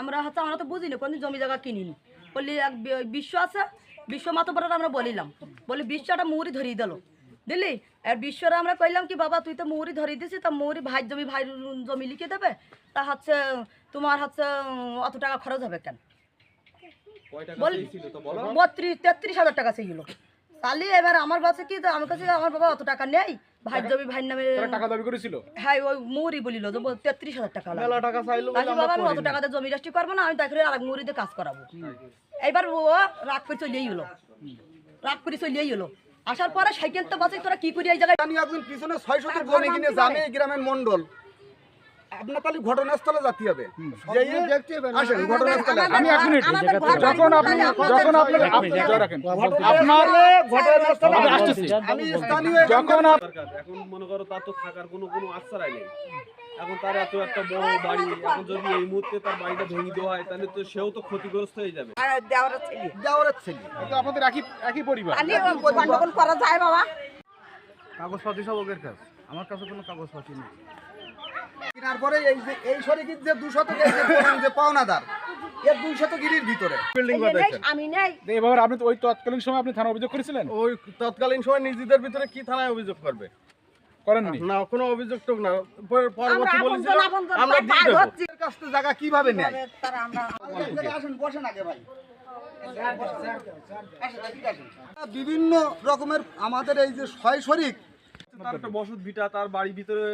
আমরা হচ্ছে আমরা তো বুঝিনি কোনদিন জমি জায়গা কিনিনি। বললি এক বিশ্ব আছে বিশ্ব মাতব্বরের আমরা বলিলাম। বলি বিশ্বটা মৌরি ধরিয়ে দিল। দিলি? আর বিশ্বরা আমরা কইলাম কি বাবা তুই তো মৌরি ধরিয়ে দিছিস তা মৌরি ভাই জমি ভাই জমি লিখে দেবে তা হচ্ছে তোমার হচ্ছে অত টাকা খরচ হবে কেন? বল? বত্রিশ তেত্রিশ হাজার টাকা ছিল তাহলে এবার আমার কাছে কি আমার কাছে আমার বাবা অত টাকা নেই? ভাই জমি ভাই নামে টাকা দাবি করেছিল? হ্যাঁ ওই মৌরি বলিল যে তেত্রিশ হাজার টাকা মেলা টাকা চাইলো আমি বাবা আমি অত টাকাতে জমি রেস্টি করব না আমি আর মুড়িতে কাজ করাবো। এইবার ও রাগ করে চলেই হলো রাগ করে চলেই হলো আসার পরে সাইকেল তো বাসে তোরা কি করি এই জায়গায়? একজন পিছনে ছয় শতক জমি কিনে জানে গ্রামের মন্ডল আপনার তাহলে ঘটনাস্থলে যেতে হবে। আসেন ঘটনাস্থলে আমি এক মিনিট যখন আপনি যখন আপনার আপনার ঘটনাস্থলে আমি স্থানীয় যখন এখন মনে করো তার তো থাকার কোনো কোনো আশ্রয় নেই। এখন তার এত একটা বড় বাড়ি এখন যদি এই মুহূর্তে তার বাড়িটা ভেঙে দেওয়া হয় তাহলে তো সেও তো ক্ষতিগ্রস্ত হয়ে যাবে। দেওয়ারের ছেলে। একই একই পরিবার। গন্ডগোল করা যায় বাবা। কাগজপাতি সব ওদের কাছে আমার কাছে কোনো কাগজপাতি নেই। কেনার পরে এই যে এই শরিকির যে দুশো থেকে যে পাওনাদার এর গিরির ভিতরে। বিল্ডিং আমি নেই। এবার আপনি ওই তৎকালীন সময় আপনি থানা অভিযোগ করেছিলেন? ওই তৎকালীন সময় নিজেদের ভিতরে কি থানায় অভিযোগ করবে? করেননি? না কোনো অভিযোগ টোক না। পরবর্তী আমরা বলেছিল দিয়ে কাছ থেকে জায়গা কীভাবে নেয়? তারা আমরা আসেন বসেন আগে ভাই। বিভিন্ন রকমের আমাদের এই যে ছয় শরিক তার একটা বসত ভিটা তার বাড়ির ভিতরে